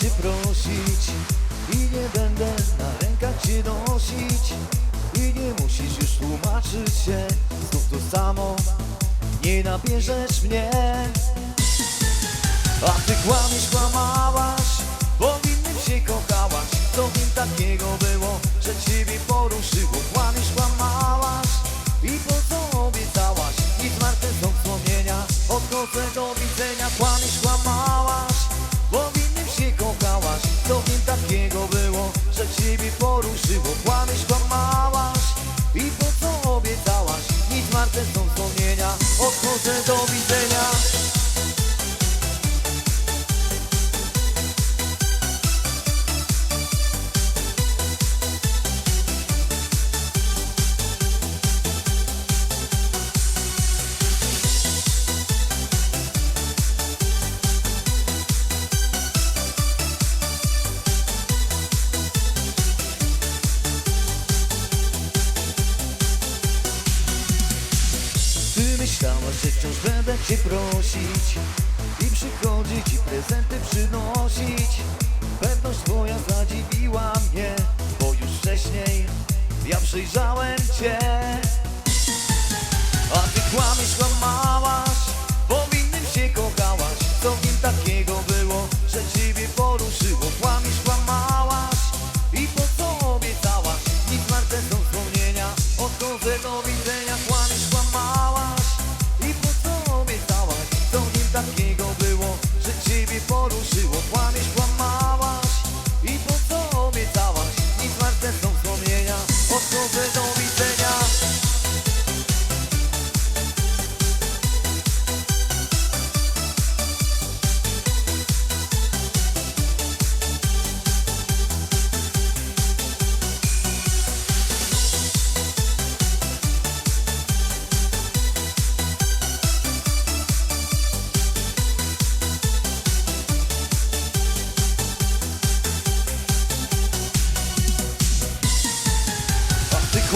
cię prosić. I nie będę na rękach cię nosić. I nie musisz już tłumaczyć się Znów to samo. Nie nabierzesz mnie. A ty kłamiesz, kłamałaś takiego było, że ciebie poruszyło. Kłamiesz, kłamałaś I po co obiecałaś? Nic warte są wspomnienia. Odchodzę do widzenia cię prosić I przychodzić i prezenty przynosić. Pewność twoja zadziwiła mnie Bo już wcześniej ja przejrzałem cię że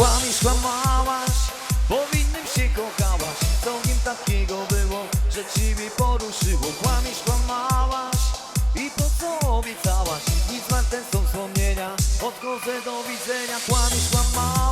Kłamiesz, kłamałaś Bo w innym się kochałaś. Co w nim takiego było, że ciebie poruszyło. Kłamiesz, kłamałaś I po co obiecałaś? Nic warte są wspomnienia Odchodzę do widzenia. Kłamiesz, kłamałaś